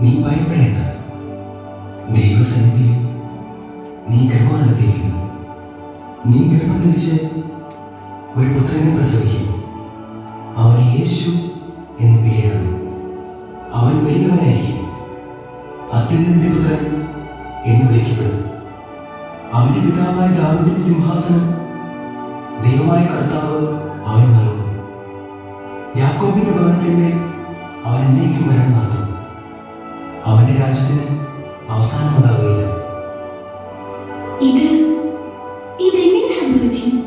നീ ഭയപ്പെടേണ്ട. ദൈവസന്നിധിയിൽ നീ ഗർഭമെടുത്തിരിക്കുന്നു നീ ഗർഭം ധരിച്ച് ഒരു പുത്രനെ പ്രസവിക്കും. അവൻ യേശു എന്ന് പേരിടും അവൻ വലിയവനായിരിക്കും. അത്യുന്നതിന്റെ പുത്രൻ എന്ന് വിളിക്കപ്പെടും അവന്റെ പിതാവായ ദാവിദിന്റെ സിംഹാസനം ദൈവമായ കർത്താവ് അവൻ നൽകും യാക്കോബിന്റെ ഭവനത്തിന്മേൽ അവൻ എന്നേക്കും വരാൻ നടത്തും അവന്റെ രാജ്യത്തിന് അവസാനമുണ്ടാവുകയില്ല. ഇത് ഇതെങ്ങനെ സംഭവിക്കും?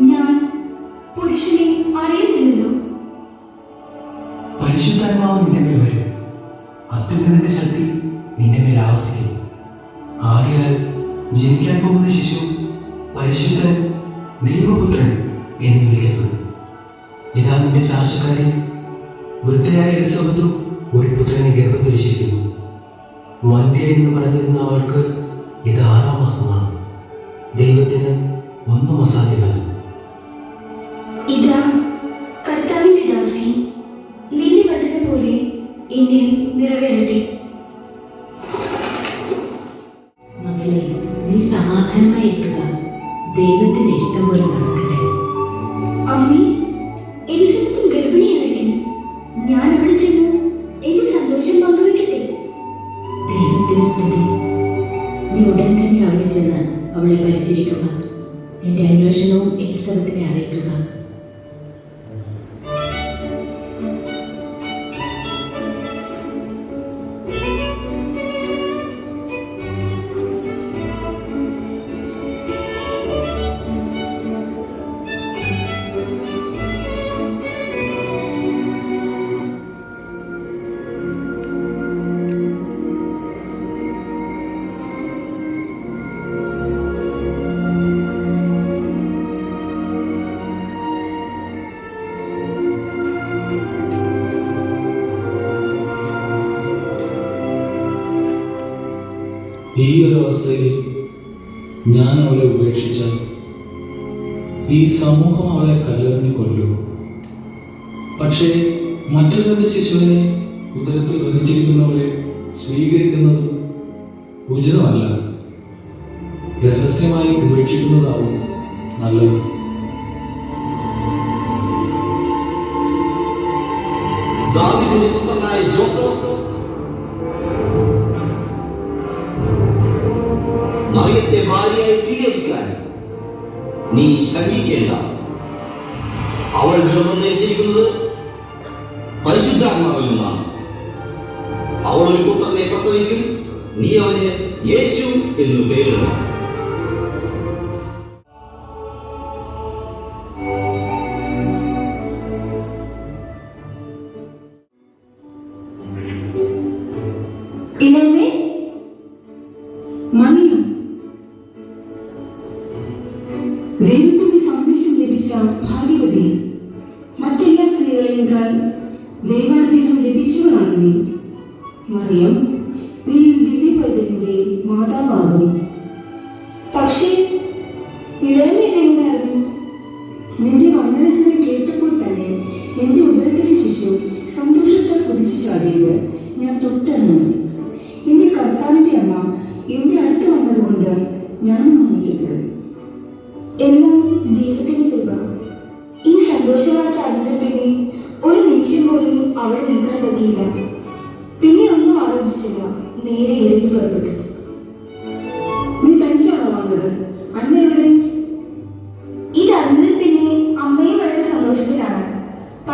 ഞാൻ പുരുഷനെ അറിയുന്നില്ലല്ലോ. പരിശുദ്ധാത്മാവ് നിന്റെ മേൽ വരും. അത്യുന്നതിന്റെ ശക്തി നിന്റെ മേൽ ആവസിക്കും. ആകയാൽ ജനിക്കാൻ പോകുന്ന ശിശു പരിശുദ്ധൻ ദൈവപുത്രൻ എന്ന് വിളിക്കപ്പെടും. ഇതാ നിന്റെ ശാസ്ത്രക്കാരി വൃദ്ധയായ എലിസബത്തും ഒരു പുത്രനെ ഗർഭം ധരിച്ചിരിക്കുന്നു വന്ധ്യ എന്ന് പറഞ്ഞിരുന്ന അവൾക്ക് ഇത് ആറാം മാസമാണ്. ദൈവത്തിന് ഒന്നും അസാധ്യമല്ല നിറവേറട്ടെ. എലിസബത്തിനെ അറിയിക്കുക സമൂഹം അവളെ കല്ലെറിഞ്ഞു കൊല്ലു പക്ഷേ മറ്റൊരു ശിശുവിനെ ഉദരത്തിൽ വഹിച്ചിരിക്കുന്നവളെ സ്വീകരിക്കുന്നത് ഉചിതമല്ല. രഹസ്യമായി ഉപേക്ഷിക്കുന്നതാവും നല്ലത്. നീ ശങ്കിക്കേണ്ട അവൾ ഗർഭം ധരിച്ചിരിക്കുന്നത് പരിശുദ്ധാത്മാവിൽ നിന്നാണ്. അവൾ ഒരു പുത്രനെ പ്രസവിക്കും നീ അവന് യേശു എന്ന് പേരിടണം. ഭാഗ്യവതി. മറ്റെല്ലാ സ്ത്രീകളെക്കാൾ ദൈവാനുഗ്രഹം ലഭിച്ചവളാണ് നീ മറിയം നീ ദിവ്യ പൈതലിന്റെ മാതാവാകും പക്ഷേ ഇളയമേ എങ്ങനെയായിരുന്നു? നിന്റെ വന്ദനസ്വരം കേട്ടപ്പോൾ തന്നെ എന്റെ ഉദരത്തിലെ ശിശു സന്തോഷത്താൽ കുതിച്ചു ചാടിയത് ഞാൻ തൊട്ടറിഞ്ഞു. എന്റെ കർത്താവിന്റെ അമ്മ എന്റെ അടുത്ത് വന്നതുകൊണ്ട് ഞാൻ മാനിക്കപ്പെടും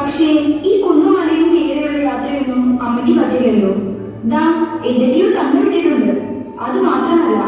പക്ഷേ ഈ കുന്നുമലയും നേരെയുള്ള യാത്രയൊന്നും അമ്മയ്ക്ക് പറ്റില്ലല്ലോ. ദാ എന്തൊക്കെയോ തന്നു വിട്ടിട്ടുണ്ട് അത് മാത്രമല്ല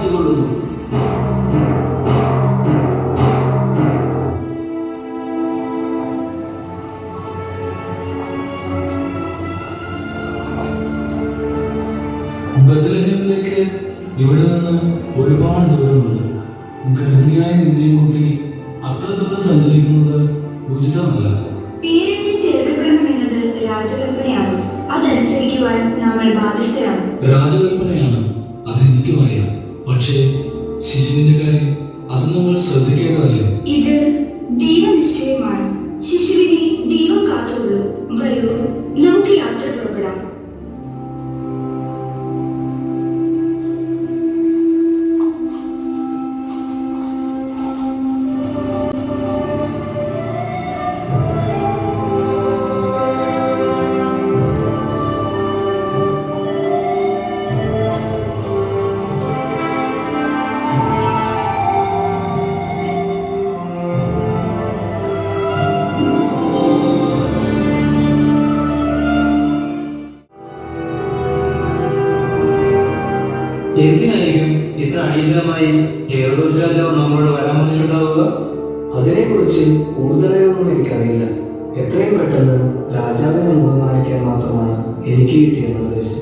ബദലഹേമിലേക്ക് ഇവിടെ നിന്ന് ഒരുപാട് ദൂരമുണ്ട്. ഗർഭിണിയായ നിന്നെയും കൂട്ടി അത്ര ദൂരം സഞ്ചരിക്കുന്നത് ഉചിതമല്ല. രാജകൽപ്പനയാണ്. അതനുസരിക്കുവാൻ നമ്മൾ ബാധിതരാണ് രാജകൽപ്പനയാണ്. അതെനിക്കും അറിയാം. പക്ഷേ ശിശുവിന്റെ കാര്യം അത് നമ്മൾ ശ്രദ്ധിക്കേണ്ടതല്ലേ? ഇത് ദൈവനിശ്ചയമാണ്. ശിശുവിനെ ദൈവം കാത്തുള്ളൂ വരൂ നമുക്ക് യാത്ര പുറപ്പെടാം എന്തിനായിരിക്കും ഇത്ര അടിയന്തരമായി ഹേറോസ് രാജാവ് നമ്മളോട് വരാൻ വന്നിട്ടുണ്ടാവുക? അതിനെക്കുറിച്ച് കൂടുതലായൊന്നും എനിക്കറിയില്ല. എത്രയും പെട്ടെന്ന് രാജാവിനെ മുഖം കാണിക്കാൻ മാത്രമാണ് എനിക്ക് കിട്ടിയ നിർദ്ദേശം.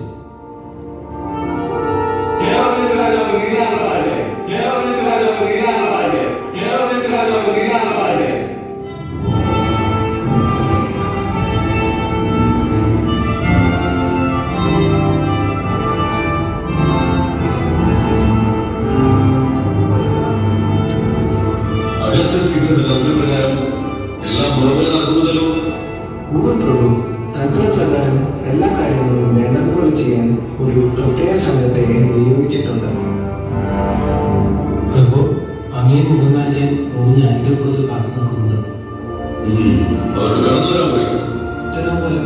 ഉത്തരം പോലെ.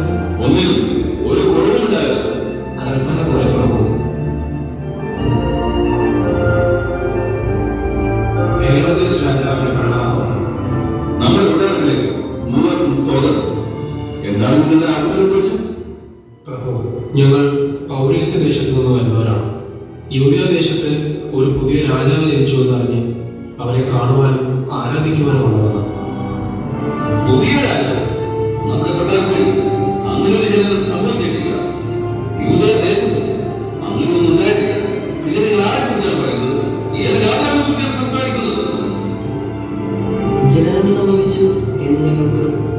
ഒന്നിനും കാത്തു കുറവുണ്ടായിരുന്നു കൽപ്പന പോലെ പ്രഭു ഹേറോദേസ് രാജാവിന് പ്രണാമം നമ്മുടെ കൊട്ടാരത്തിലെ മൂവർക്കും സ്വാഗതം എന്താണ് നിങ്ങളുടെ നിർദ്ദേശം പ്രഭു ഞങ്ങൾ പൗരസ്ത്യ ദേശത്തു നിന്ന് വരുന്നവരാണ്. യൂറിയ ദേശത്ത് ഒരു പുതിയ രാജാവ് ജനിച്ചു എന്നറിഞ്ഞ് അവരെ കാണുവാനും ആരാധിക്കുവാനും ഉള്ളതാണ്.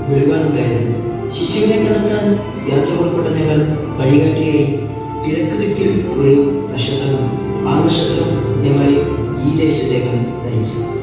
ഒരു ജനനം ശിശുവിനെ കണ്ടെത്താൻ യാത്ര പുറപ്പെട്ട ഞങ്ങൾ വഴികാട്ടിയായി കിഴക്ക് ദിക്കിൽ ഒരു നക്ഷത്രം ആ നക്ഷത്രം ഞങ്ങളെ 一定是这个位置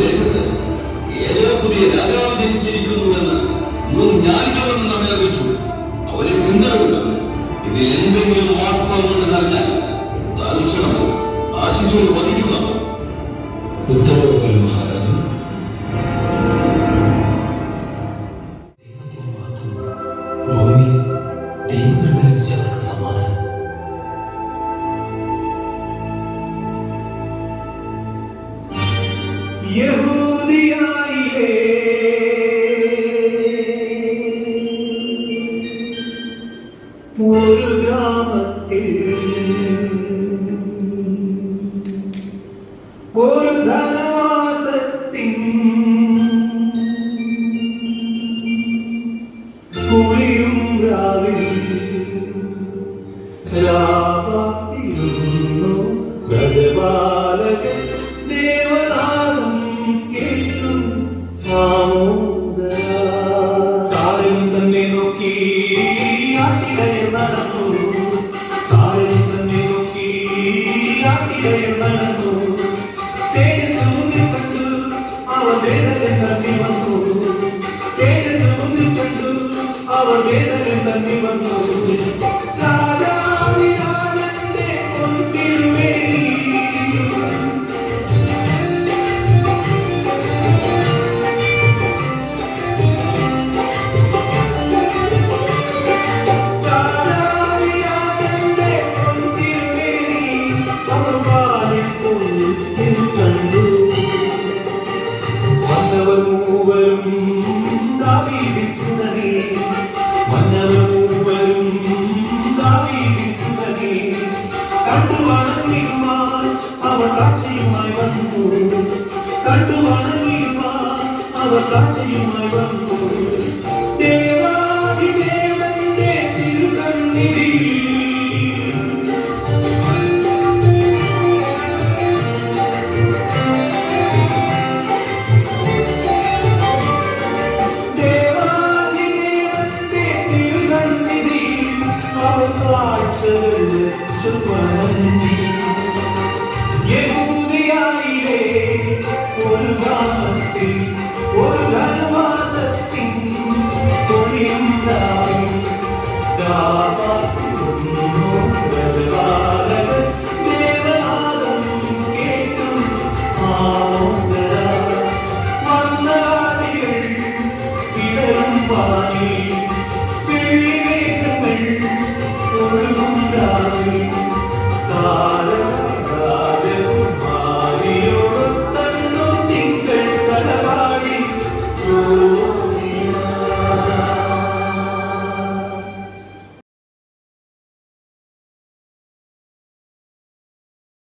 ദേശത്ത് ഏതോ പുതിയ രാജാവ് ജനിച്ചിരിക്കുന്നുവെന്ന് മുൻ നമ്മെ അറിയിച്ചു. അവരെ പിന്തുണ ഇത് എന്തെങ്കിലും വാസ്തവമുണ്ട്. Mm-hmm. കാറ്റുമായി വന്നു കണ്ടുവണങ്ങിയുമാ അവർ കാറ്റുമായി വന്നു ദേവാദി ദേവന്റെ തിരുകണ്ണിരി